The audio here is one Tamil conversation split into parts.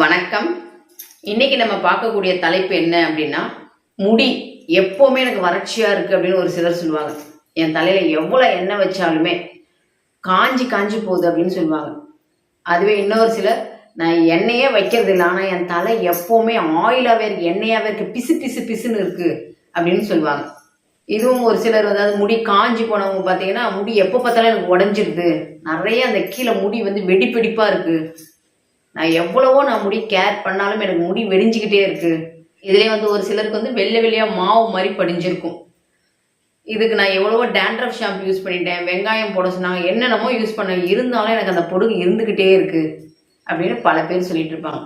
வணக்கம். இன்னைக்கு நம்ம பார்க்கக்கூடிய தலைப்பு என்ன அப்படின்னா முடி. எப்போவுமே எனக்கு வறட்சியா இருக்கு அப்படின்னு ஒரு சிலர் சொல்லுவாங்க. என் தலையில எவ்வளவு எண்ணெய் வச்சாலுமே காஞ்சி காஞ்சி போகுது அப்படின்னு சொல்லுவாங்க. அதுவே இன்னொரு சிலர் நான் எண்ணெயே வைக்கிறது இல்லை ஆனால் என் தலை எப்போவுமே ஆயிலாகவே இருக்கு எண்ணெயாகவே இருக்கு பிசு பிசு பிசுன்னு இருக்கு அப்படின்னு சொல்லுவாங்க. இதுவும் ஒரு சிலர் வந்து அது முடி காஞ்சி போனவங்க பார்த்தீங்கன்னா முடி எப்போ பார்த்தாலும் எனக்கு உடஞ்சிருது. நிறைய அந்த கீழே முடி வந்து வெடிப்பெடிப்பா இருக்குது நான் எவ்வளவோ நான் முடி கேர் பண்ணாலும் எனக்கு முடி வெடிஞ்சுக்கிட்டே இருக்கு. இதுலயே வந்து ஒரு சிலருக்கு வந்து வெள்ளை வெள்ளையா மாவு மாதிரி படிஞ்சிருக்கும். இதுக்கு நான் எவ்வளவோ டேண்ட்ரஃப் ஷாம்பு யூஸ் பண்ணிட்டேன். வெங்காயம் போட சொன்னாங்க. என்னென்னமோ யூஸ் பண்ண இருந்தாலும் எனக்கு அந்த பொடுகு இருந்துக்கிட்டே இருக்கு அப்படின்னு பல பேர் சொல்லிட்டு இருப்பாங்க.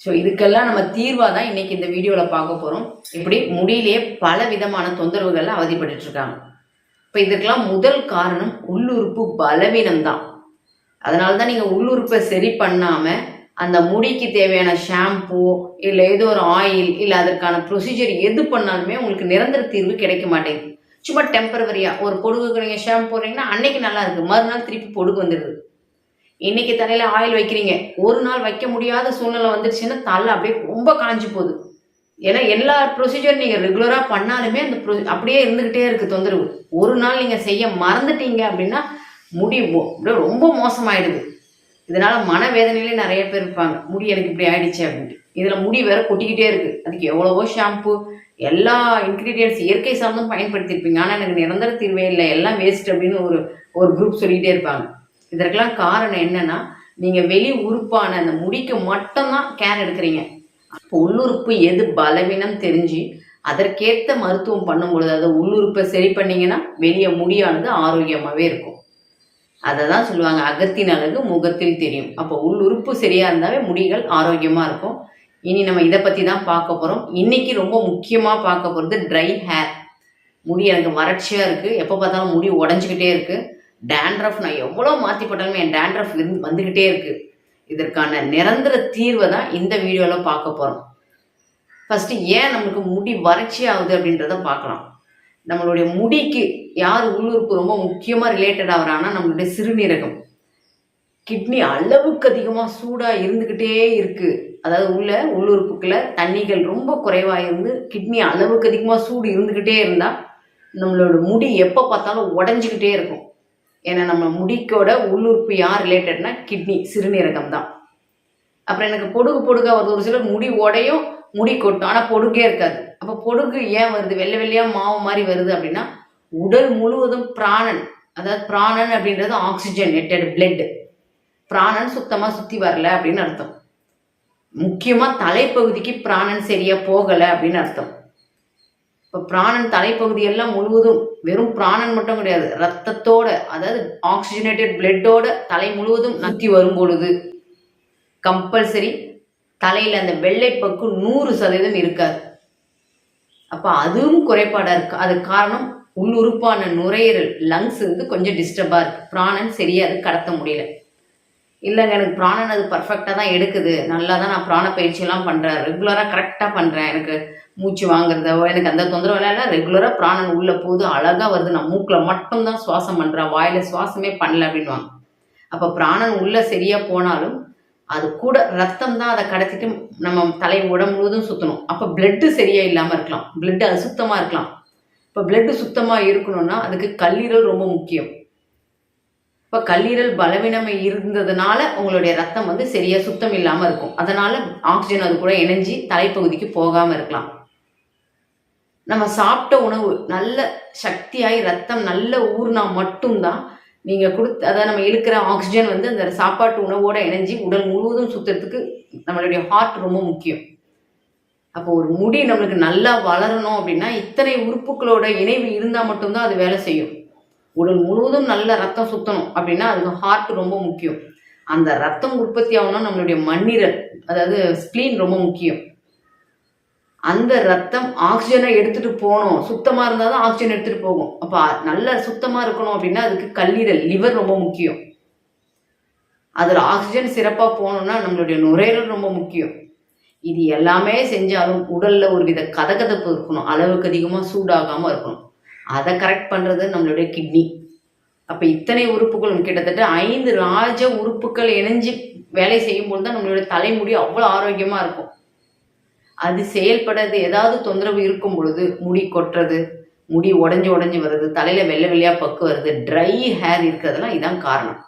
ஸோ இதுக்கெல்லாம் நம்ம தீர்வாக தான் இன்னைக்கு இந்த வீடியோவில் பார்க்க போகிறோம் இப்படி முடியிலேயே பல விதமான தொந்தரவுகளில் அவதிப்பட்டுட்டு இருக்காங்க. இப்போ இதுக்கெல்லாம் முதல் காரணம் உள்ளுறுப்பு பலவீனம் தான் அதனால தான் நீங்கள் உள்ளுறுப்பை சரி பண்ணாமல் அந்த முடிக்கு தேவையான ஷாம்பூ இல்லை ஏதோ ஒரு ஆயில் இல்லை அதற்கான ப்ரொசீஜர் எது பண்ணாலுமே உங்களுக்கு நிரந்தர தீர்வு கிடைக்க மாட்டேங்குது. சும்மா டெம்பரவரியாக ஒரு பொடுகுக்கு நீங்கள் ஷாம்பு போடுறீங்கன்னா அன்னைக்கு நல்லா இருக்குது மறுநாள் திருப்பி பொடுகு வந்துடுது. இன்னைக்கு தலையில் ஆயில் வைக்கிறீங்க. ஒரு நாள் வைக்க முடியாத சூழ்நிலை வந்துருச்சுன்னா தலை அப்படியே ரொம்ப காஞ்சி போகுது. ஏன்னா எல்லா ப்ரொசீஜர் நீங்கள் ரெகுலராக பண்ணாலுமே அந்த ப்ரொ அப்படியே இருந்துக்கிட்டே இருக்குது தொந்தரவு. ஒரு நாள் நீங்கள் செய்ய மறந்துட்டீங்க அப்படின்னா முடி ஒ- அப்படியே ரொம்ப மோசமாயிடுது. இதனால மனவேதனையிலே நிறைய பேர் இருப்பாங்க. முடி எனக்கு இப்படி ஆயிடுச்சு அப்படின்ட்டு. இதில் முடி வேற கொட்டிக்கிட்டே இருக்கு. அதுக்கு எவ்வளவோ ஷாம்பு எல்லா இன்கிரீடியன்ஸ் இயற்கை சார்ந்தும் பயன்படுத்தியிருப்பீங்க. ஆனால் எனக்கு நிரந்தர தீர்வே இல்லை. எல்லாம் வேஸ்ட் அப்படின்னு ஒரு ஒரு குரூப் சொல்லிக்கிட்டே இருப்பாங்க. இதற்கெல்லாம் காரணம் என்னன்னா நீங்கள் வெளி உறுப்பான அந்த முடிக்கு மட்டும்தான் கேர் எடுக்கிறீங்க. அப்போ உள்ளுறுப்பு எது பலவீனம் தெரிஞ்சு அதற்கேற்ற மருத்துவம் பண்ணும்பொழுது அதை உள்ளுறுப்பை சரி பண்ணிங்கன்னா வெளியே முடியானது ஆரோக்கியமாகவே இருக்கும். அதை தான் சொல்லுவாங்க அகத்தின் அழகு முகத்தில் தெரியும். அப்போ உள்ளுறுப்பு சரியா இருந்தாவே முடிகள் ஆரோக்கியமா இருக்கும். இனி நம்ம இதை பத்தி தான் பார்க்க போறோம். இன்னைக்கு ரொம்ப முக்கியமா பார்க்க போறது ட்ரை ஹேர் முடி எனக்கு வறட்சியாக இருக்கு. எப்போ பார்த்தாலும் முடி உடஞ்சிக்கிட்டே இருக்கு. டேண்ட்ரஃப் நான் எவ்வளோ மாற்றி போட்டாலும் என் டேண்ட்ரஃப் இருந்து வந்துக்கிட்டே இருக்கு. இதற்கான நிரந்தர தீர்வை தான் இந்த வீடியோவில் பார்க்க போகிறோம் ஃபஸ்ட்டு ஏன் நமக்கு முடி வறட்சி ஆகுது அப்படின்றத பார்க்கலாம். நம்மளுடைய முடிக்கு யார் உள்ளுறுப்பு ரொம்ப முக்கியமாக ரிலேட்டட் ஆகுறாங்கன்னா நம்மளுடைய சிறுநீரகம். கிட்னி அளவுக்கு அதிகமாக சூடாக இருந்துக்கிட்டே இருக்குது அதாவது உள்ள உள்ளுறுப்புக்குள்ள தண்ணிகள் ரொம்ப குறைவாக இருந்து கிட்னி அளவுக்கு அதிகமாக சூடு இருந்துக்கிட்டே இருந்தால் நம்மளோட முடி எப்போ பார்த்தாலும் உடஞ்சிக்கிட்டே இருக்கும். ஏன்னா நம்ம முடிக்கோட உள்ளுறுப்பு யார் ரிலேட்டட்னா கிட்னி சிறுநீரகம் தான். அப்புறம் எனக்கு பொடுகு பொடுகா வருது. ஒரு சிலர் முடி உடையும் முடி கொட்டும். ஆனால் பொடுகே இருக்காது. அப்போ பொடுகு ஏன் வருது? வெள்ளை வெள்ளையா மாவு மாதிரி வருது அப்படின்னா உடல் முழுவதும் பிராணன் அதாவது பிராணன் அப்படின்றது ஆக்சிஜன் எட்டட் பிளட் பிராணன் சுத்தமா சுத்தி வரல அப்படின்னு அர்த்தம். முக்கியமா தலைப்பகுதிக்கு பிராணன் சரியா போகல அப்படின்னு அர்த்தம். இப்போ பிராணன் தலைப்பகுதி எல்லாம் முழுவதும் வெறும் பிராணன் மட்டும் கிடையாது ரத்தத்தோட அதாவது ஆக்சிஜனேட்டட் பிளட்டோட தலை முழுவதும் நத்தி வரும் பொழுது கம்பல்சரி தலையில் அந்த வெள்ளைப்பக்கு நூறு சதவீதம் இருக்காது. அப்போ அதுவும் குறைபாடாக இருக்கு. அதுக்கு காரணம் உள்ளுறுப்பான நுரையீரல் லங்ஸ் வந்து கொஞ்சம் டிஸ்டர்பாக இருக்குது பிராணன் சரியாக அது கடத்த முடியல. இல்லைங்க எனக்கு பிராணன் அது பர்ஃபெக்டாக தான் எடுக்குது. நல்லா தான் நான் பிராண பயிற்சியெல்லாம் பண்ணுறேன் ரெகுலராக கரெக்டாக பண்ணுறேன் எனக்கு மூச்சு வாங்குறதோ எனக்கு அந்த தொந்தரவு இல்லை. ரெகுலராக பிராணன் உள்ளே போது அழகாக வருது. நான் மூக்கில் மட்டும்தான் சுவாசம் பண்ணுறேன் வாயில் சுவாசமே பண்ணல அப்படின்வாங்க அப்போ பிராணன் உள்ளே சரியாக போனாலும் அது கூட ரத்தம் தான் அதை கடத்திட்டு நம்ம தலை உடம்பு முழுவதும் சுற்றணும் அப்போ பிளட்டு சரியா இல்லாமல் இருக்கலாம். பிளட் அசுத்தமாக இருக்கலாம். இப்போ பிளட்டு சுத்தமாக இருக்கணும்னா அதுக்கு கல்லீரல் ரொம்ப முக்கியம். இப்போ கல்லீரல் பலவீனமை இருந்ததுனால உங்களுடைய ரத்தம் வந்து சரியா சுத்தம் இல்லாமல் இருக்கும். அதனால ஆக்சிஜன் அது கூட இணைஞ்சி தலைப்பகுதிக்கு போகாமல் இருக்கலாம். நம்ம சாப்பிட்ட உணவு நல்ல சக்தியாகி ரத்தம் நல்ல ஊர்னா மட்டும்தான் நீங்க கொடுத்து அதாவது நம்ம இழுக்கிற ஆக்சிஜன் வந்து அந்த சாப்பாட்டு உணவோட இணைஞ்சி உடல் முழுவதும் சுத்துறதுக்கு நம்மளுடைய ஹார்ட் ரொம்ப முக்கியம். அப்போ ஒரு முடி நம்மளுக்கு நல்லா வளரணும் அப்படின்னா இத்தனை உறுப்புகளோட இணைவு இருந்தால் மட்டும்தான் அது வேலை செய்யும். உடல் முழுவதும் நல்ல ரத்தம் சுத்தணும் அப்படின்னா அதுக்கு ஹார்ட் ரொம்ப முக்கியம். அந்த ரத்தம் உற்பத்தி ஆகணும் நம்மளுடைய மண்ணீரல் அதாவது ஸ்பிளீன் ரொம்ப முக்கியம். அந்த ரத்தம் ஆக்சிஜனை எடுத்துட்டு போகணும். சுத்தமாக இருந்தால் தான் ஆக்சிஜன் எடுத்துட்டு போகும். அப்போ நல்ல சுத்தமாக இருக்கணும் அப்படின்னா அதுக்கு கல்லீரல் லிவர் ரொம்ப முக்கியம். அதில் ஆக்சிஜன் சிறப்பாக போகணும்னா நம்மளுடைய நுரையீரல் ரொம்ப முக்கியம். இது எல்லாமே செஞ்சாலும் உடலில் ஒரு வித கதகதப்பு இருக்கணும். அளவுக்கு அதிகமாக சூடாகாமல் இருக்கணும். அதை கரெக்ட் பண்ணுறது நம்மளுடைய கிட்னி அப்போ இத்தனை உறுப்புகளும் கிட்டத்தட்ட ஐந்து ராஜ உறுப்புகள் இணைஞ்சு வேலை செய்யும்போது தான் நம்மளுடைய தலைமுடி அவ்வளோ ஆரோக்கியமாக இருக்கும். அது செயல்படாது ஏதாவது தொந்தரவு இருக்கும் பொழுது முடி கொட்டுறது முடி உடஞ்சி உடஞ்சி வருது தலையில வெள்ளை வெள்ளையா பக்கு வருது ட்ரை ஹேர் இருக்கிறதுலாம் இதான் காரணம்.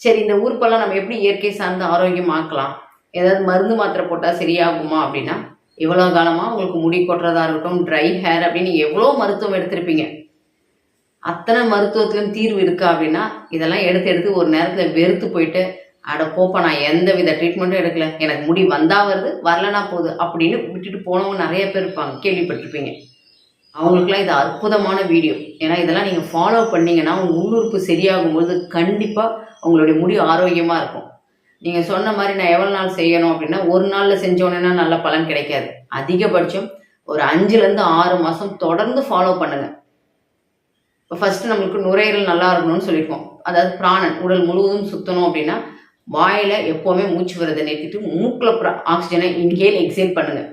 சரி இந்த உறுப்பெல்லாம் நம்ம எப்படி இயற்கை சார்ந்து ஆரோக்கியமாக்கலாம்? ஏதாவது மருந்து மாத்திரை போட்டால் சரியாகுமா அப்படின்னா இவ்வளோ காலமாக உங்களுக்கு முடி கொட்டுறதா இருக்கட்டும் ட்ரை ஹேர் அப்படின்னு எவ்வளோ மருத்துவம் எடுத்திருப்பீங்க. அத்தனை மருத்துவத்திலும் தீர்வு இருக்கா அப்படின்னா இதெல்லாம் எடுத்து எடுத்து ஒரு நேரத்தில் வெறுத்து போயிட்டு அட போப்பா நான் எந்த வித ட்ரீட்மெண்ட்டும் எடுக்கல. எனக்கு முடி வந்தா வருது வரலனா போகுது அப்படின்னு விட்டுட்டு போனவங்க நிறைய பேர் இருப்பாங்க. கேள்விப்பட்டிருப்பீங்க. அவங்களுக்குலாம் இது அற்புதமான வீடியோ ஏன்னா இதெல்லாம் நீங்கள் ஃபாலோ பண்ணிங்கன்னா உங்கள் உள்ளுறுப்பு சரியாகும்போது கண்டிப்பாக உங்களுடைய முடி ஆரோக்கியமாக இருக்கும். நீங்கள் சொன்ன மாதிரி நான் எவ்வளோ நாள் செய்யணும் அப்படின்னா ஒரு நாளில் செஞ்சோன்னா நல்ல பலன் கிடைக்காது. அதிகபட்சம் ஒரு அஞ்சுலேருந்து ஆறு மாதம் தொடர்ந்து ஃபாலோ பண்ணுங்கள் இப்போ ஃபஸ்ட்டு நம்மளுக்கு நுரையீரல் நல்லா இருக்கணும்னு சொல்லியிருக்கோம். அதாவது பிராணன் உடல் முழுவதும் சுத்தணும் அப்படின்னா வாயில் எப்போவுமே மூச்சு வரதை நிறுத்திட்டு மூக்கில் ஆக்சிஜனை இன்ஹேல் எக்ஸேல் பண்ணுங்கள்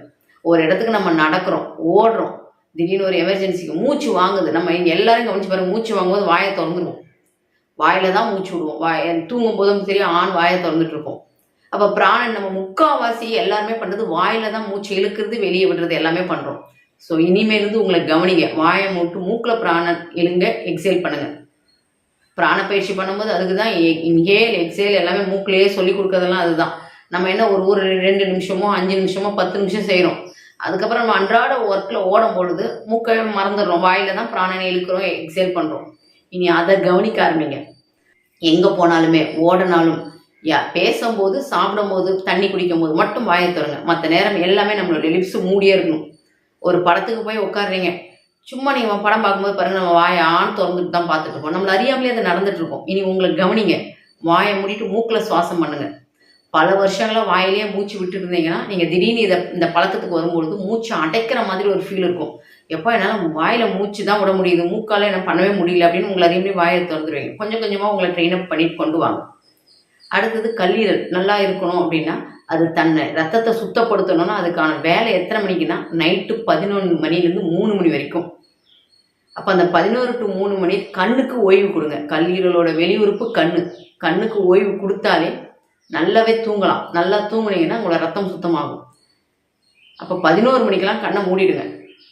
ஒரு இடத்துக்கு நம்ம நடக்கிறோம் ஓடுறோம் திடீர்னு ஒரு எமர்ஜென்சிக்கு மூச்சு வாங்குது. நம்ம இங்க எல்லாரும் கவனிச்சு பாருங்க மூச்சு வாங்கும்போது வாயை திறந்துருவோம். வாயில தான் மூச்சு விடுவோம். வாய தூங்கும் போதும் சரி ஆண் வாயை திறந்துட்டு இருப்போம் அப்போ பிராணன் நம்ம முக்காவாசி எல்லாருமே பண்ணுறது வாயில தான் மூச்சு இழுக்கிறது வெளியே விடுறது எல்லாமே பண்ணுறோம் ஸோ இனிமேலிருந்து உங்களை கவனிங்க. வாயை மூட்டு மூக்கில் பிராணன் இழுங்க எக்ஸேல் பண்ணுங்கள் பிராண பயிற்சி பண்ணும்போது அதுக்கு தான் இன்ஹேல் எக்ஸேல் எல்லாமே மூக்கிலேயே சொல்லி கொடுக்கறதெல்லாம் அதுதான். நம்ம என்ன ஒரு ஒரு ரெண்டு நிமிஷமோ அஞ்சு நிமிஷமோ பத்து நிமிஷம் செய்கிறோம் அதுக்கப்புறம் நம்ம அன்றாட ஒர்க்கில் ஓடும் பொழுது மூக்கை மறந்துடுறோம். வாயில தான் பிராணனை இழுக்கிறோம் எக்ஸேல் பண்ணுறோம் இனி அதை கவனிக்க ஆரம்பிங்க. எங்கே போனாலுமே ஓடனாலும் யா பேசும்போது சாப்பிடும்போது தண்ணி குடிக்கும் போது மட்டும் வாயை திறங்க. மற்ற நேரம் எல்லாமே நம்மளுடைய லிப்ஸ் மூடியே இருக்கணும். ஒரு படத்துக்கு போய் உட்காடுறீங்க சும்மா நீங்கள் படம் பார்க்கும்போது பாருங்க நம்ம வாயை திறந்துட்டு தான் பார்த்துட்டு இருப்போம் நம்மள அறியாமலே அது நடந்துட்டு இருக்கோம். இனி உங்களை கவனிங்க. வாயை மூடிட்டு மூக்கில் சுவாசம் பண்ணுங்க. பல வருஷங்களாக வாயிலேயே மூச்சு விட்டு இருந்தீங்கன்னா நீங்கள் திடீர்னு இதை இந்த பழக்கத்துக்கு வரும்பொழுது மூச்சு அடைக்கிற மாதிரி ஒரு ஃபீல் இருக்கும். எப்போ என்னால் வாயில் மூச்சு தான் விட முடியுது. மூக்கால என்ன பண்ணவே முடியல அப்படின்னு உங்களை அறியாமலே வாயை திறந்துருவீங்க. கொஞ்சம் கொஞ்சமாக உங்களை ட்ரெயின் அப் பண்ணிட்டு கொண்டு வாங்க. அடுத்தது கல்லீரல். நல்லா இருக்கணும் அப்படின்னா அது தன்னை ரத்தத்தை சுத்தப்படுத்தணும்னா அதுக்கான வேலை எத்தனை மணிக்குன்னா நைட்டு பதினொன்று மணிலேருந்து மூணு மணி வரைக்கும். அப்போ அந்த பதினோரு டு மூணு மணி கண்ணுக்கு ஓய்வு கொடுங்க. கல்லீரலோட வெளியுறுப்பு கண்ணு. கண்ணுக்கு ஓய்வு கொடுத்தாலே நல்லாவே தூங்கலாம். நல்லா தூங்குனீங்கன்னா உங்களோட ரத்தம் சுத்தமாகும். அப்போ பதினோரு மணிக்கெல்லாம் கண்ணை மூடிடுங்க.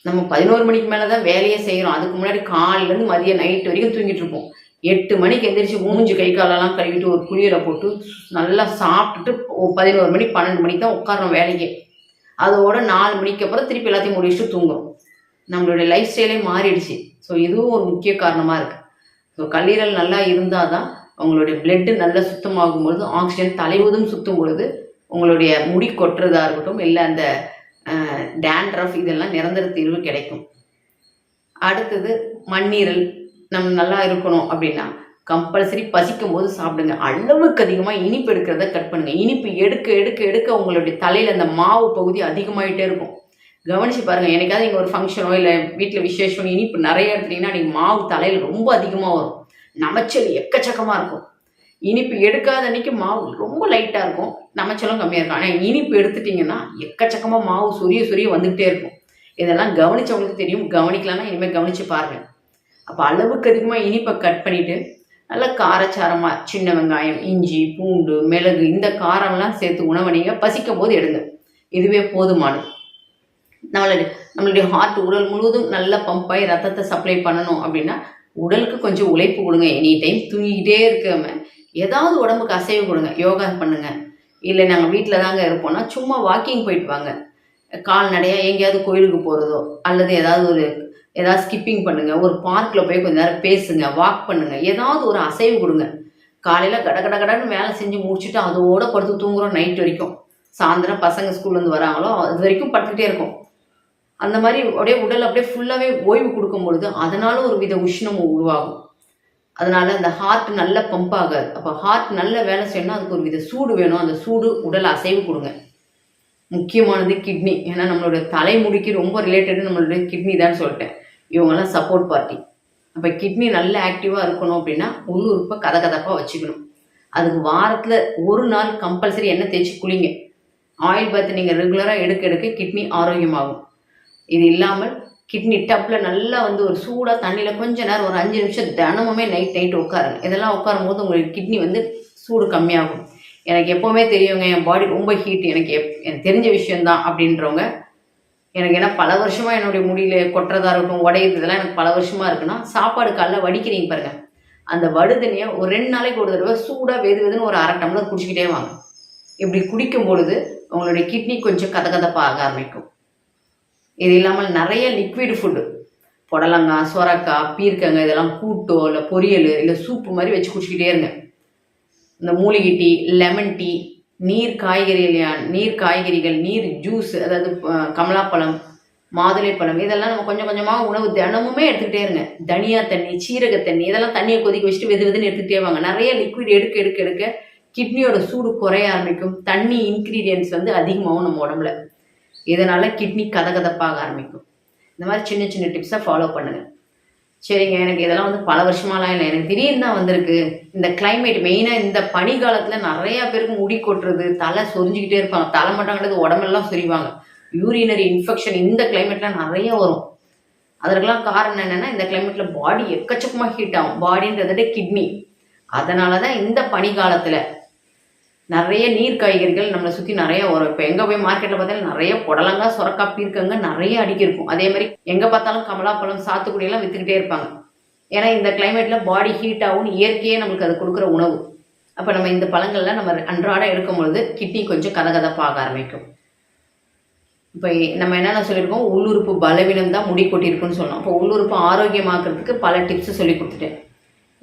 நம்ம பதினோரு மணிக்கு மேலே தான் வேலையே செய்கிறோம் அதுக்கு முன்னாடி காலையிலேருந்து மதியம் நைட் வரைக்கும் தூங்கிட்டு இருப்போம். எட்டு மணிக்கு எந்திரிச்சு மூஞ்சி கை காலெல்லாம் கழுவிட்டு ஒரு குளியலை போட்டு நல்லா சாப்பிட்டுட்டு பதினோரு மணி பன்னெண்டு மணிக்கு தான் உட்காரணும் வேலைக்கு. அதோட நாலு மணிக்கு அப்புறம் திருப்பி எல்லாத்தையும் முடிச்சுட்டு தூங்குறோம். நம்மளுடைய லைஃப் ஸ்டைலே மாறிடுச்சு. ஸோ இதுவும் ஒரு முக்கிய காரணமாக இருக்குது ஸோ கல்லீரல் நல்லா இருந்தால் தான் உங்களுடைய பிளட்டு நல்லா சுத்தமாகும் பொழுது ஆக்சிஜன் தலைவதும் சுத்தும் பொழுது உங்களுடைய முடி கொட்டுறதா இருக்கட்டும் இல்லை அந்த டேண்ட்ரஃப் இதெல்லாம் நிரந்தர தீர்வு கிடைக்கும். அடுத்தது மண்ணீரல். நம்ம நல்லா இருக்கணும் அப்படின்னா கம்பல்சரி பசிக்கும் போது சாப்பிடுங்க. அளவுக்கு அதிகமாக இனிப்பு எடுக்கிறத கட் பண்ணுங்க. இனிப்பு எடுக்க எடுக்க எடுக்க உங்களுடைய தலையில் அந்த மாவு பகுதி அதிகமாயிட்டே இருக்கும். கவனிச்சு பாருங்க எனக்காவது இங்கே ஒரு ஃபங்க்ஷனோ இல்லை வீட்டில் விசேஷம் இனிப்பு நிறைய எடுத்துட்டீங்கன்னா நீங்கள் மாவு தலையில் ரொம்ப அதிகமாக வரும். நமைச்சல் எக்கச்சக்கமாக இருக்கும். இனிப்பு எடுக்காத அன்னைக்கு மாவு ரொம்ப லைட்டாக இருக்கும். நமைச்சலும் கம்மியாக இருக்கும். ஆனால் இனிப்பு எடுத்துட்டிங்கன்னா எக்கச்சக்கமாக மாவு சொரிய சொரிய வந்துகிட்டே இருக்கும். இதெல்லாம் கவனிச்சவங்களுக்கு தெரியும். கவனிக்கலன்னா இனிமேல் கவனித்து பாருங்கள் அப்போ அளவுக்கு அதிகமாக இனிப்பை கட் பண்ணிவிட்டு நல்லா காரச்சாரமாக சின்ன வெங்காயம் இஞ்சி பூண்டு மிளகு இந்த காரம்லாம் சேர்த்து உணவை நீங்கள் பசிக்கும் போது எடுங்க. இதுவே போதுமானது. நம்மளுடைய நம்மளுடைய ஹார்ட் உடல் முழுவதும் நல்ல பம்ப் ஆகி ரத்தத்தை சப்ளை பண்ணணும் அப்படின்னா உடலுக்கு கொஞ்சம் உழைப்பு கொடுங்க. எனி டைம் தூங்கிக்கிட்டே இருக்காம. ஏதாவது உடம்புக்கு அசைவு கொடுங்க. யோகா பண்ணுங்க. இல்லை நாங்கள் வீட்டில் தாங்க இருப்போம்னா சும்மா வாக்கிங் போயிட்டு வாங்க. கால்நடையாக எங்கேயாவது கோயிலுக்கு போகிறதோ அல்லது ஏதாவது ஒரு ஏதாவது ஸ்கிப்பிங் பண்ணுங்க. ஒரு பார்க்கில் போய் கொஞ்ச நேரம் பேசுங்க வாக் பண்ணுங்க. ஏதாவது ஒரு அசைவு கொடுங்க. காலையில் கட கட கடன்னு வேலை செஞ்சு முடிச்சுட்டு அதோட படுத்து தூங்குறோம் நைட் வரைக்கும். சாயந்தரம் பசங்க ஸ்கூல்லேருந்து வராங்களோ அது வரைக்கும் படுத்துக்கிட்டே இருக்கும். அந்த மாதிரி அப்படியே உடல் அப்படியே ஃபுல்லாகவே ஓய்வு கொடுக்கும் பொழுது அதனால ஒரு வித உஷ்ணம் உருவாகும். அதனால அந்த ஹார்ட் நல்ல பம்ப் ஆகாது. அப்போ ஹார்ட் நல்ல வேலை செய்யணும் அதுக்கு ஒரு வித சூடு வேணும். அந்த சூடு உடல் அசைவு கொடுங்க. முக்கியமானது கிட்னி ஏன்னா நம்மளோட தலைமுடிக்கு ரொம்ப ரிலேட்டடு நம்மளுடைய கிட்னி தான் சொல்லிட்டேன். இவங்கெல்லாம் சப்போர்ட் பார்ட்டி அப்போ கிட்னி நல்ல ஆக்டிவாக இருக்கணும் அப்படின்னா உள்ளுறுப்பை கதகதப்பாக வச்சுக்கணும். அதுக்கு வாரத்தில் ஒரு நாள் கம்பல்சரி எண்ணெய் தேய்ச்சி குளிங்க. ஆயில் பாத் நீங்கள் ரெகுலராக எடுக்க எடுக்க கிட்னி ஆரோக்கியமாகும். இது இல்லாமல் கிட்னி டப்பில் நல்லா வந்து ஒரு சூடாக தண்ணியில் கொஞ்ச நேரம் ஒரு அஞ்சு நிமிஷம் தினமுமே நைட் நைட்டு உட்காருங்க. இதெல்லாம் உட்காரும் போது உங்களுக்கு கிட்னி வந்து சூடு கம்மியாகும். எனக்கு எப்போவுமே தெரியுங்க என் பாடி ரொம்ப ஹீட் எனக்கு எப் எனக்கு தெரிஞ்ச விஷயந்தான் அப்படின்றவங்க. எனக்கு ஏன்னா பல வருஷமாக என்னுடைய முடியல கொட்டுறதா இருக்கட்டும் உடையிறது இதெல்லாம் எனக்கு பல வருஷமாக இருக்குன்னா சாப்பாடு காலைல வடிக்கிறீங்க பாருங்க. அந்த வடுதண்ணியை ஒரு ரெண்டு நாளைக்கு ஒரு தடவை சூடாக வெது வெதுன்னு ஒரு அரை டம்ளர் குடிச்சிக்கிட்டே வாங்க. இப்படி குடிக்கும் பொழுது உங்களுடைய கிட்னி கொஞ்சம் கதகதப்பாக ஆரம்பிக்கும். இது இல்லாமல் நிறைய லிக்விட் ஃபுட்டு புடலங்காய் சொரக்காய் பீர்க்கங்க இதெல்லாம் கூட்டோ இல்லை பொரியல் இல்லை சூப்பு மாதிரி வச்சு குடிச்சிக்கிட்டே இருங்க இந்த மூலிகை டீ லெமன் டீ நீர் காய்கறி நீர் காய்கறிகள் நீர் ஜூஸ் அதாவது கமலாப்பழம் கமலாப்பழம் மாதுளைப்பழம் இதெல்லாம் நம்ம கொஞ்சம் கொஞ்சமாக உணவு தினமுமே எடுத்துக்கிட்டே இருங்க தனியா தண்ணி சீரக தண்ணி இதெல்லாம் தண்ணியை கொதிக்க வச்சுட்டு வெது வெதுன்னு எடுத்துக்கிட்டே வாங்க. நிறைய லிக்விட் எடுக்க எடுக்க எடுக்க கிட்னியோட சூடு குறைய ஆரம்பிக்கும். தண்ணி இன்க்ரீடியன்ஸ் வந்து அதிகமாகும் நம்ம உடம்புல. இதனால் கிட்னி கதகதப்பாக ஆரம்பிக்கும். இந்த மாதிரி சின்ன சின்ன டிப்ஸை ஃபாலோ பண்ணுங்க. சரிங்க எனக்கு இதெல்லாம் வந்து பல வருஷமாலாம் இல்லை. எனக்கு திடீர்னு தான் வந்திருக்கு. இந்த கிளைமேட் மெயினாக இந்த பனி காலத்தில் நிறையா பேருக்கு முடி கொட்டுறது தலை சொரிஞ்சுக்கிட்டே இருப்பாங்க. தலை மட்டும் கிடையாது உடம்பெல்லாம் சொரிவாங்க. யூரினரி இன்ஃபெக்ஷன் இந்த கிளைமேட்லாம் நிறைய வரும். அதற்கெல்லாம் காரணம் என்னென்னா இந்த கிளைமேட்டில் பாடி எக்கச்சக்கமாக ஹீட் ஆகும். பாடின்றதை கிட்னி அதனால தான் இந்த பனி காலத்தில் நிறைய நீர் காய்கறிகள் நம்மளை சுற்றி நிறைய வரும். இப்போ எங்கே போய் மார்க்கெட்டில் பார்த்தாலும் நிறைய புடலங்காய் சுரக்காய் பீர்க்கங்க நிறைய அடிக்கிருக்கும். அதே மாதிரி எங்கே பார்த்தாலும் கமலாப்பழம் சாத்துக்குடி எல்லாம் இருப்பாங்க. ஏன்னா இந்த கிளைமேட்டில் பாடி ஹீட் ஆகும் இயற்கையே நம்மளுக்கு அது கொடுக்குற உணவு. அப்போ நம்ம இந்த பழங்கள்லாம் நம்ம அன்றாட எடுக்கும் பொழுது கிட்னி கொஞ்சம் கதகதப்பாக ஆரம்பிக்கும். இப்போ நம்ம என்னென்ன சொல்லியிருக்கோம்? உள்ளுறுப்பு பலவீனம் தான் முடி கொட்டியிருக்குன்னு சொன்னோம். அப்போ உள்ளுறுப்பு ஆரோக்கியமாக்குறதுக்கு பல டிப்ஸ் சொல்லி கொடுத்துட்டேன்.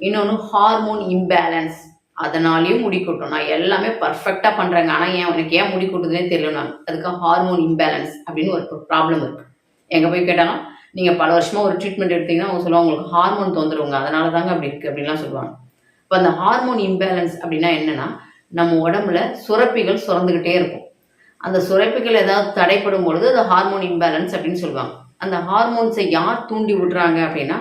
இன்னொன்று ஹார்மோன் இம்பேலன்ஸ் அதனாலையும் முடி கொட்டும். நான் எல்லாமே பர்ஃபெக்டாக பண்ணுறேங்க ஆனால் ஏன் எனக்கு ஏன் முடி கொட்டுதுன்னே தெரியல நான். அதுக்கு ஹார்மோன் இம்பேலன்ஸ் அப்படின்னு ஒரு ப்ராப்ளம் இருக்குது எங்கே போய் கேட்டாலும் நீங்கள் பல வருஷமாக ஒரு ட்ரீட்மெண்ட் எடுத்தீங்கன்னா அவங்க சொல்லுவாங்க உங்களுக்கு ஹார்மோன் தொந்தரவுங்க. அதனால தாங்க அப்படி இருக்குது அப்படின்லாம் சொல்லுவாங்க. இப்போ அந்த ஹார்மோன் இம்பேலன்ஸ் அப்படின்னா என்னன்னா நம்ம உடம்புல சுரப்பிகள் சுரந்துக்கிட்டே இருக்கும். அந்த சுரப்பிகள் ஏதாவது தடைப்படும் பொழுது அது ஹார்மோன் இம்பேலன்ஸ் அப்படின்னு சொல்லுவாங்க. அந்த ஹார்மோன்ஸை யார் தூண்டி விடுறாங்க அப்படின்னா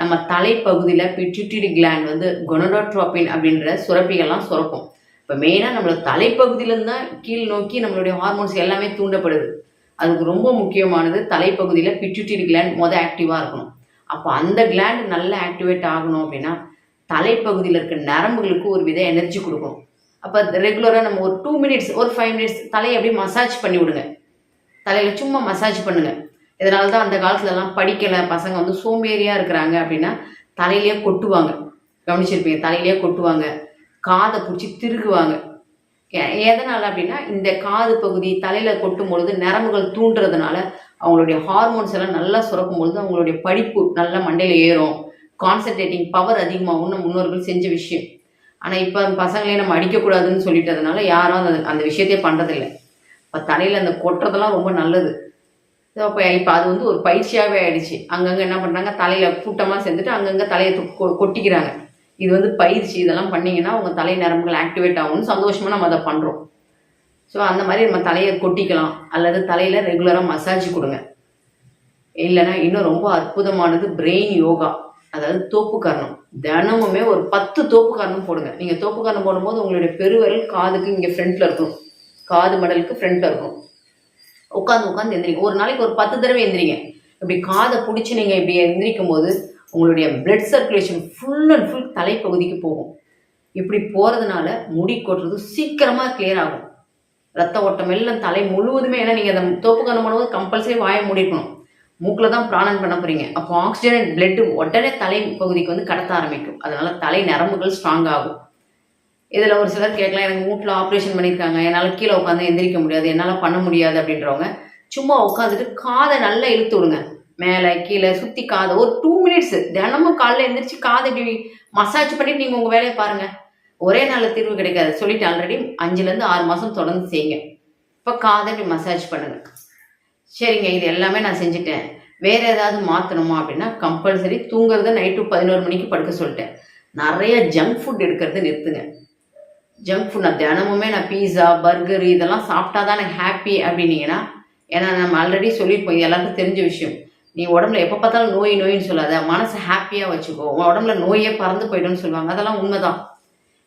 நம்ம தலைப்பகுதியில் பிட்யூட்டரி கிளாண்ட் வந்து கொனடோட்ரோபின் அப்படின்ற சுரப்பிகள்லாம் சுரக்கும். இப்போ மெயினாக நம்மளோட தலைப்பகுதியிலேருந்து தான் கீழ் நோக்கி நம்மளுடைய ஹார்மோன்ஸ் எல்லாமே தூண்டப்படுது. அதுக்கு ரொம்ப முக்கியமானது தலைப்பகுதியில் பிட்யூட்டரி கிளாண்ட் மொதல் ஆக்டிவாக இருக்கணும். அப்போ அந்த கிளாண்ட் நல்லா ஆக்டிவேட் ஆகணும் அப்படின்னா தலைப்பகுதியில் இருக்க நரம்புகளுக்கு ஒரு வித எனர்ஜி கொடுக்கும். அப்போ ரெகுலராக நம்ம ஒரு டூ மினிட்ஸ் ஒரு ஃபைவ் மினிட்ஸ் தலையை அப்படியே மசாஜ் பண்ணி விடுங்க தலையில் சும்மா மசாஜ் பண்ணுங்கள் இதனால தான் அந்த காலத்துலலாம் படிக்கலை. பசங்க வந்து சோம்பேறியாக இருக்கிறாங்க அப்படின்னா தலையிலேயே கொட்டுவாங்க. கவனிச்சிருப்பீங்க தலையிலேயே கொட்டுவாங்க. காதை பிடிச்சி திருகுவாங்க. எதனால் அப்படின்னா இந்த காது பகுதி தலையில் கொட்டும் பொழுது நரம்புகள் தூண்டுறதுனால அவங்களுடைய ஹார்மோன்ஸ் எல்லாம் நல்லா சுரக்கும் பொழுது அவங்களுடைய படிப்பு நல்லா மண்டையில் ஏறும். கான்சென்ட்ரேட்டிங் பவர் அதிகமாகும். நம்ம முன்னோர்கள் செஞ்ச விஷயம். ஆனால் இப்போ பசங்களே நம்ம அடிக்கக்கூடாதுன்னு சொல்லிட்டதுனால யாரும் அந்த அந்த விஷயத்தையே பண்ணுறதில்ல இப்போ தலையில் அந்த கொட்டுறதெல்லாம் ரொம்ப நல்லது. அப்போ இப்போ அது வந்து ஒரு பயிற்சியாகவே ஆயிடுச்சு. அங்கங்கே என்ன பண்ணுறாங்க தலையில் கூட்டமாக சேர்ந்துட்டு அங்கங்கே தலையை கொ- கொட்டிக்கிறாங்க. இது வந்து பயிற்சி. இதெல்லாம் பண்ணிங்கன்னா உங்கள் தலை நரம்புகள் ஆக்டிவேட் ஆகும்னு சந்தோஷமாக நம்ம அதை பண்ணுறோம் ஸோ அந்த மாதிரி நம்ம தலையை கொட்டிக்கலாம். அல்லது தலையில் ரெகுலராக மசாஜ் கொடுங்க. இல்லைன்னா இன்னும் ரொம்ப அற்புதமானது பிரெயின் யோகா. அதாவது தோப்பு காரணம். தினமுமே ஒரு பத்து தோப்பு காரணம் போடுங்க. நீங்கள் தோப்பு காரணம் போடும்போது உங்களுடைய பெருவரல் காதுக்கு இங்கே ஃப்ரண்ட்டில் இருக்கும். காது மடலுக்கு ஃப்ரண்ட்டில் இருக்கும். உட்காந்து உட்காந்து எந்திரிங்க. ஒரு நாளைக்கு ஒரு பத்து தடவை எந்திரிங்க. இப்படி காதை பிடிச்சி நீங்கள் இப்படி எந்திரிக்கும் போது உங்களுடைய blood circulation full and full தலைப்பகுதிக்கு போகும். இப்படி போகிறதுனால முடி கொட்டுறது சீக்கிரமாக கிளியர் ஆகும். ரத்த ஓட்டம் எல்லாம் தலை முழுவதுமே ஏன்னா நீங்கள் அந்த தோப்பு கண்ணம் பண்ணும்போது கம்பல்சரி வாயை மூடிக்கணும் மூக்கில் தான் பிராணம் பண்ண போகிறீங்க அப்போ ஆக்சிஜன் பிளட்டு உடனே தலை பகுதிக்கு வந்து கடத்த ஆரம்பிக்கும். அதனால தலை நரம்புகள் ஸ்ட்ராங் ஆகும். இதில் ஒரு சிலர் கேட்கலாம் எனக்கு மூட்டில் ஆப்ரேஷன் பண்ணியிருக்காங்க என்னால் கீழே உட்காந்து எந்திரிக்க முடியாது என்னால் பண்ண முடியாது அப்படின்றவங்க சும்மா உட்காந்துட்டு காதை நல்லா இழுத்து விடுங்க. மேலே கீழே சுற்றி காதை ஒரு டூ மினிட்ஸ் தினமும் காலைல எழுந்திரிச்சு காதை இப்படி மசாஜ் பண்ணிட்டு நீங்கள் உங்கள் வேலையை பாருங்கள் ஒரே நாளில் தீர்வு கிடைக்காது. சொல்லிட்டு ஆல்ரெடி அஞ்சுலேருந்து ஆறு மாதம் தொடர்ந்து செய்யுங்க. இப்போ காதை இப்படி மசாஜ் பண்ணுங்க. சரிங்க இது எல்லாமே நான் செஞ்சுட்டேன். வேறு ஏதாவது மாற்றணுமா அப்படின்னா கம்பல்சரி தூங்குறத நைட்டு பதினோரு மணிக்கு படுக்க சொல்லிட்டேன். நிறைய ஜங்க் ஃபுட் எடுக்கிறது நிறுத்துங்க. ஜங்க் ஃபுட் நான் தினமுமே நான் பீஸா பர்கர் இதெல்லாம் சாப்பிட்டா தான் எனக்கு ஹாப்பி அப்படின்னீங்கன்னா ஏன்னா நம்ம ஆல்ரெடி சொல்லியிருப்போம் இது எல்லாருக்கும் தெரிஞ்ச விஷயம். நீ உடம்புல எப்போ பார்த்தாலும் நோய் நோயின்னு சொல்லாத. மனசை ஹாப்பியாக வச்சுக்கோ. உன் உடம்புல நோயே பறந்து போயிடும்னு சொல்லுவாங்க. அதெல்லாம் உண்மைதான்.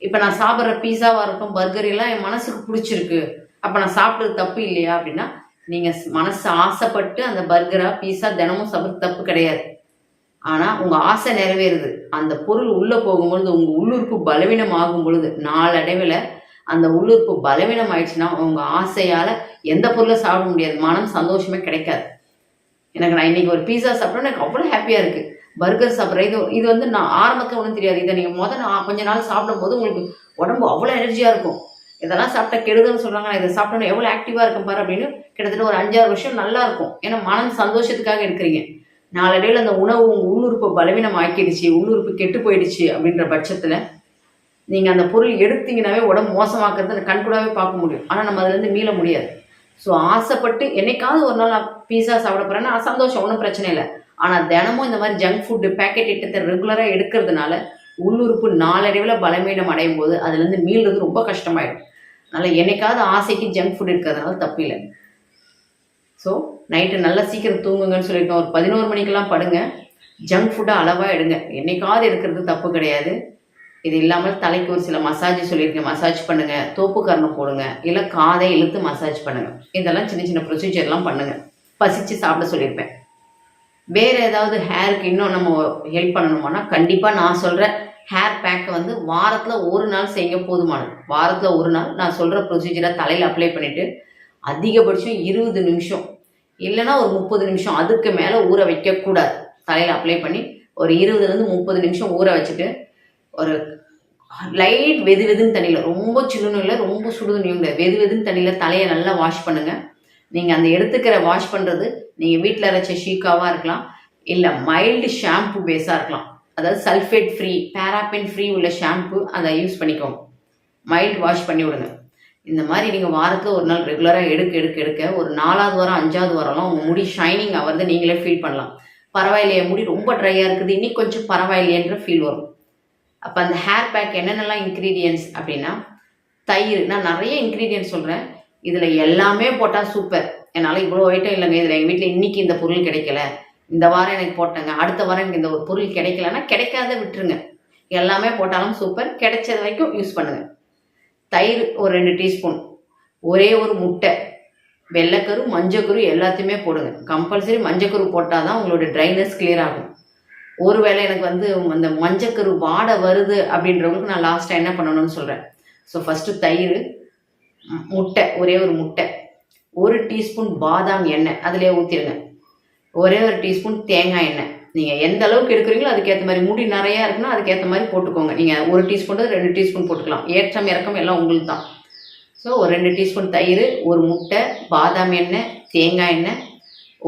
இப்போ நான் சாப்பிட்ற பீஸாவாக இருக்கட்டும் பர்கர் எல்லாம் என் மனசுக்கு பிடிச்சிருக்கு. அப்போ நான் சாப்பிட்றது தப்பு இல்லையா அப்படின்னா நீங்கள் மனசு ஆசைப்பட்டு அந்த பர்கரா பீஸா தினமும் சாப்பிட்றது தப்பு கிடையாது. ஆனால் உங்கள் ஆசை நிறைவேறுது. அந்த பொருள் உள்ளே போகும்பொழுது உங்கள் உள்ளுறுப்பு பலவீனம் ஆகும் பொழுது நாளடைவில் அந்த உள்ளுறுப்பு பலவீனம் ஆயிடுச்சுன்னா உங்கள் ஆசையால் எந்த பொருளை சாப்பிட முடியாது. மனம் சந்தோஷமே கிடைக்காது. எனக்கு நான் இன்றைக்கி ஒரு பீஸா சாப்பிட்றேன் எனக்கு அவ்வளோ ஹாப்பியாக இருக்குது பர்கர் சாப்பிட்ற இது இது வந்து நான் ஆரம்பத்தில் ஒன்றும் தெரியாது. இதை நீங்கள் முதல் நான் கொஞ்ச நாள் சாப்பிடும்போது உங்களுக்கு உடம்பு அவ்வளோ எனர்ஜியாக இருக்கும். இதெல்லாம் சாப்பிட்டா கெடுதல்னு சொல்கிறாங்க நான் இதை சாப்பிட்டோன்னா எவ்வளோ ஆக்டிவாக இருக்கும் பாரு அப்படின்னு கிட்டத்தட்ட ஒரு அஞ்சாறு வருஷம் நல்லா இருக்கும். ஏன்னா மனம் சந்தோஷத்துக்காக எடுக்கிறீங்க நாளடைவில் அந்த உணவு உங்கள் உள்ளுறுப்பை பலவீனம் ஆக்கிடுச்சு உள்ளுறுப்பு கெட்டு போயிடுச்சு அப்படின்ற பட்சத்தில் நீங்கள் அந்த பொருள் எடுத்தீங்கன்னாவே உடம்பு மோசமாக்குறது கண்கூடாவே பார்க்க முடியும். ஆனால் நம்ம அதுலேருந்து மீள முடியாது. ஸோ ஆசைப்பட்டு என்னைக்காவது ஒரு நாள் நான் பீஸா சாப்பிட போகிறேன்னா சந்தோஷம் ஒன்றும் பிரச்சனை இல்லை. ஆனால் தினமும் இந்த மாதிரி ஜங்க் ஃபுட்டு பேக்கெட் இட்டத்தை ரெகுலராக எடுக்கிறதுனால உள்ளுறுப்பு நாளடைவில் பலவீனம் அடையும் போது அதுலேருந்து மீள்றது ரொம்ப கஷ்டமாயிடும். அதனால் என்னைக்காவது ஆசைக்கு ஜங்க் ஃபுட் இருக்கிறதுனால தப்பு இல்லை ஸோ நைட்டு நல்லா சீக்கிரம் தூங்குங்கன்னு சொல்லியிருக்கோம் ஒரு பதினோரு மணிக்கெல்லாம் படுங்க. ஜங்க் ஃபுட்டை அளவாக எடுங்க. என்றைக்காவது எடுக்கிறது தப்பு கிடையாது. இது இல்லாமல் தலைக்கு ஒரு சில மசாஜ் சொல்லியிருக்கேன். மசாஜ் பண்ணுங்கள் தோப்பு கரணம் போடுங்க. இல்லை காதை இழுத்து மசாஜ் பண்ணுங்கள் இதெல்லாம் சின்ன சின்ன ப்ரொசீஜர்லாம் பண்ணுங்கள் பசித்து சாப்பிட சொல்லியிருப்பேன். வேறு ஏதாவது ஹேருக்கு இன்னும் நம்ம ஹெல்ப் பண்ணணுமானா கண்டிப்பாக நான் சொல்கிற ஹேர் பேக்கை வந்து வாரத்தில் ஒரு நாள் செய்ய போதுமானது. வாரத்தில் ஒரு நாள் நான் சொல்கிற ப்ரொசீஜரை தலையில் அப்ளை பண்ணிவிட்டு அதிகபட்சம் இருபது நிமிஷம். இல்லைன்னா ஒரு முப்பது நிமிஷம். அதுக்கு மேலே ஊற வைக்கக்கூடாது. தலையில் அப்ளை பண்ணி ஒரு இருபதுலேருந்து முப்பது நிமிஷம் ஊற வச்சுட்டு ஒரு லைட் வெது வெதுன்னு தண்ணியில் ரொம்ப சில்லுன்னு இல்லை ரொம்ப சுடுதண்ணியும் இல்லை வெது வெதுன்னு தண்ணியில் தலையை நல்லா வாஷ் பண்ணுங்கள் நீங்கள் அந்த எடுத்துக்கிற வாஷ் பண்ணுறது நீங்கள் வீட்டில் அரைச்ச ஷீக்காவாக இருக்கலாம் இல்லை மைல்டு ஷாம்பு பேஸாக இருக்கலாம். அதாவது சல்ஃபேட் ஃப்ரீ பேராபின் ஃப்ரீ உள்ள ஷாம்பு அதை யூஸ் பண்ணிக்கோங்க. மைல்டு வாஷ் பண்ணி விடுங்க. இந்த மாதிரி நீங்கள் வாரத்தில் ஒரு நாள் ரெகுலராக எடுக்க எடுக்க எடுக்க ஒரு நாலாவது வாரம் அஞ்சாவது வாரம்லாம் உங்கள் முடி ஷைனிங் வந்து நீங்களே ஃபீல் பண்ணலாம். பரவாயில்லையே முடி ரொம்ப ட்ரையாக இருக்குது இன்னும் கொஞ்சம் பரவாயில்லையன்ற ஃபீல் வரும். அப்போ அந்த ஹேர் பேக் என்னென்னலாம் இன்க்ரீடியன்ஸ் அப்படின்னா தயிர் நான் நிறைய இன்க்ரீடியன்ஸ் சொல்கிறேன் இதில் எல்லாமே போட்டால் சூப்பர் என்னால் இவ்வளோ ஐட்டம் இல்லைங்க. இதில் எங்கள் வீட்டில் இன்றைக்கி இந்த பொருள் கிடைக்கல. இந்த வாரம் எனக்கு போட்டேங்க. அடுத்த வாரம் எனக்கு இந்த ஒரு பொருள் கிடைக்கலன்னா கிடைக்காத விட்டுருங்க. எல்லாமே போட்டாலும் சூப்பர் கிடைச்சது வரைக்கும் யூஸ் பண்ணுங்கள் தயிர் ஒரு ரெண்டு டீஸ்பூன். ஒரே ஒரு முட்டை. வெள்ளைக்கரு மஞ்சக்கரு எல்லாத்தையுமே போடுங்க. கம்பல்சரி மஞ்சக்கரு போட்டால் தான் உங்களோட ட்ரைனஸ் கிளியர் ஆகும். ஒருவேளை எனக்கு வந்து அந்த மஞ்சக்கரு வாடை வருது அப்படின்றவங்களுக்கு நான் லாஸ்ட்டாக என்ன பண்ணணும்னு சொல்கிறேன் ஸோ ஃபஸ்ட்டு தயிர் முட்டை ஒரே ஒரு முட்டை. ஒரு டீஸ்பூன் பாதாம் எண்ணெய். அதிலே ஊற்றிடுங்க ஒரே ஒரு டீஸ்பூன் தேங்காய் எண்ணெய். நீங்கள் எந்த அளவுக்கு எடுக்கிறீங்களோ அதுக்கேற்ற மாதிரி முடி நிறையா இருக்குன்னா அதுக்கேற்ற மாதிரி போட்டுக்கோங்க. நீங்கள் ஒரு டீஸ்பூன் ரெண்டு டீஸ்பூன் போட்டுக்கலாம். ஏற்றம் இறக்கம் எல்லாம் உங்களுக்கு தான். ஸோ ஒரு ரெண்டு டீஸ்பூன் தயிர் ஒரு முட்டை பாதாம் எண்ணெய் தேங்காய் எண்ணெய்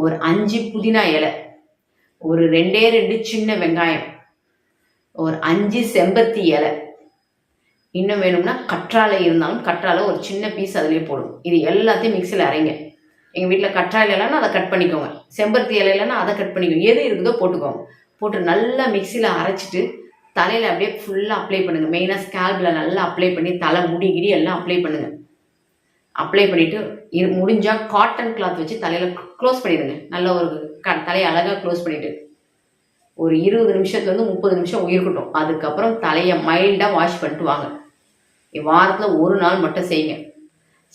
ஒரு அஞ்சு புதினா இலை ஒரு ரெண்டே ரெண்டு சின்ன வெங்காயம் ஒரு அஞ்சு செம்பருத்தி இலை. இன்னும் வேணும்னா கற்றாழை இருந்தாலும் கற்றாழை ஒரு சின்ன பீஸ் அதிலே போடும் இது எல்லாத்தையும் மிக்சியில் அரைங்க. எங்கள் வீட்டில் கற்றாழை இல்லைன்னா அதை கட் பண்ணிக்கோங்க. செம்பருத்தி இலை இல்லைன்னா அதை கட் பண்ணிக்கோங்க. எது இருக்குதோ போட்டுக்கோங்க. போட்டு நல்லா மிக்சியில் அரைச்சிட்டு தலையில் அப்படியே ஃபுல்லாக அப்ளை பண்ணுங்கள் மெயினாக ஸ்கேல்பில் நல்லா அப்ளை பண்ணி தலை முடிகிடி எல்லாம் அப்ளை பண்ணுங்கள் அப்ளை பண்ணிவிட்டு இது முடிஞ்சால் காட்டன் கிளாத் வச்சு தலையில் க்ளோஸ் பண்ணிடுங்க. நல்ல ஒரு க தலையை அழகாக க்ளோஸ் பண்ணிவிட்டு ஒரு இருபது நிமிஷத்துலேருந்து முப்பது நிமிஷம் உயிர்க்கட்டும். அதுக்கப்புறம் தலையை மைல்டாக வாஷ் பண்ணிட்டு வாங்க. வாரத்தில் ஒரு நாள் மட்டும் செய்யுங்க.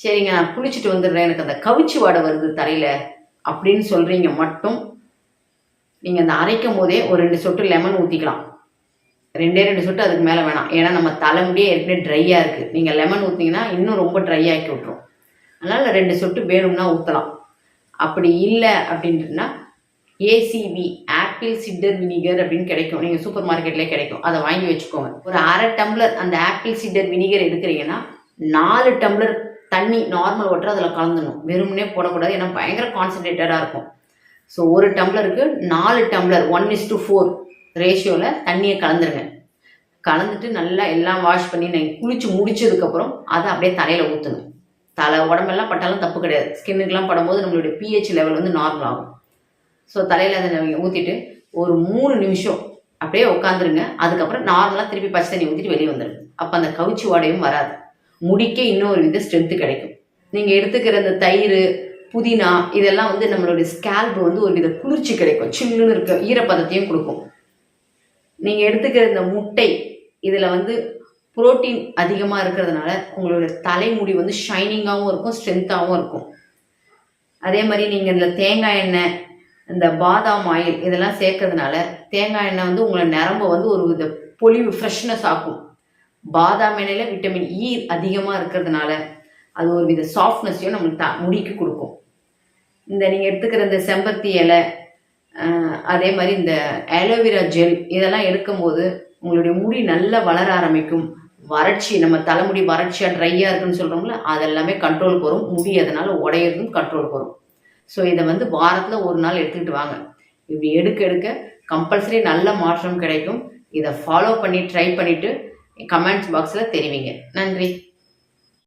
சரிங்க நான் குளிச்சுட்டு வந்துடுறேன். எனக்கு அந்த கவிச்சி வாடை வருது தரையில். அப்படின்னு சொல்கிறீங்க மட்டும். நீங்கள் அந்த அரைக்கும் போதே ஒரு ரெண்டு சொட்டு லெமன் ஊற்றிக்கலாம் ரெண்டே ரெண்டு சொட்டு அதுக்கு மேலே வேணாம். ஏன்னா நம்ம தலைமுடியே ஏற்கனவே ட்ரையாக இருக்குது நீங்கள் லெமன் ஊற்றிங்கன்னா இன்னும் ரொம்ப ட்ரை ஆக்கி விட்ரும் அதனால் ரெண்டு சொட்டு வேணும்னா ஊற்றலாம் அப்படி இல்லை அப்படின்ட்டுனா ஏசிவி ஆப்பிள் சிட்டர் வினிகர் அப்படின்னு கிடைக்கும். நீங்கள் சூப்பர் மார்க்கெட்லேயே கிடைக்கும். அதை வாங்கி வச்சுக்கோங்க. ஒரு அரை டம்ளர் அந்த ஆப்பிள் சிட்டர் வினிகர் எடுக்கிறீங்கன்னா நாலு டம்ளர் தண்ணி நார்மல் வாட்டர் அதில் கலந்துடணும். வெறும்னே போடக்கூடாது ஏன்னா பயங்கர கான்சன்ட்ரேட்டடாக இருக்கும். ஸோ ஒரு டம்ளருக்கு நாலு tumbler one is to four ரேஷியோவில் தண்ணியை கலந்துருங்க. கலந்துட்டு நல்லா எல்லாம் வாஷ் பண்ணி நீங்கள் குளிச்சு முடிச்சதுக்கப்புறம் அதை அப்படியே தலையில் ஊற்றுங்க தலை உடம்பெல்லாம் பட்டாலும் தப்பு கிடையாது. ஸ்கின்னுக்கெல்லாம் படும்போது நம்மளுடைய பிஹெச் லெவல் வந்து நார்மல் ஆகும். ஸோ தலையில் அதை நீங்கள் ஊற்றிட்டு ஒரு மூணு நிமிஷம் அப்படியே உட்காந்துருங்க அதுக்கப்புறம் நார்மலாக திருப்பி பச்சை தண்ணி ஊற்றிட்டு வெளியே வந்துடுங்க அப்போ அந்த கவுச்சி வாடையும் வராது. முடிக்க இன்னொரு வித ஸ்ட்ரென்த்து கிடைக்கும். நீங்கள் எடுத்துக்கிற அந்த தயிர் புதினா இதெல்லாம் வந்து நம்மளுடைய ஸ்கேல்ப் வந்து ஒரு வித குளிர்ச்சி கிடைக்கும். சில்லுன்னு இருக்க ஈரப்பதத்தையும் கொடுக்கும். நீங்கள் எடுத்துக்கிற இந்த முட்டை இதில் வந்து புரோட்டீன் அதிகமாக இருக்கிறதுனால உங்களோட தலைமுடி வந்து ஷைனிங்காகவும் இருக்கும் ஸ்ட்ரென்த்தாகவும் இருக்கும். அதே மாதிரி நீங்கள் இந்த தேங்காய் எண்ணெய் இந்த பாதாம் ஆயில் இதெல்லாம் சேர்க்கறதுனால தேங்காய் எண்ணெய் வந்து உங்களை நரம்பை வந்து ஒரு வித பொலிவு ஃப்ரெஷ்னஸ் ஆக்கும். பாதாம் எண்ணெயில் விட்டமின் இ e அதிகமாக இருக்கிறதுனால அது ஒரு வித சாஃப்ட்னஸையும் நம்மளுக்கு த முடிக்கு கொடுக்கும். இந்த நீங்கள் எடுத்துக்கிற இந்த செம்பருத்தி இலை அதே மாதிரி இந்த ஆலோவேரா ஜெல் இதெல்லாம் எடுக்கும்போது உங்களுடைய முடி நல்லா வளர ஆரம்பிக்கும். வறட்சி நம்ம தலைமுடி வறட்சியாக ட்ரையாக இருக்குன்னு சொல்கிறோம்ல அதெல்லாமே கண்ட்ரோலுக்கு வரும். முடி அதனால் உடையிறதும் கண்ட்ரோலுக்கு வரும். ஸோ இதை வந்து வாரத்தில் ஒரு நாள் எடுத்துக்கிட்டு வாங்க. இப்படி எடுக்க எடுக்க கம்பல்சரி நல்ல மாற்றம் கிடைக்கும். இதை ஃபாலோ பண்ணி ட்ரை பண்ணிவிட்டு கமெண்ட்ஸ் பாக்ஸில் தெரிவிங்க. நன்றி.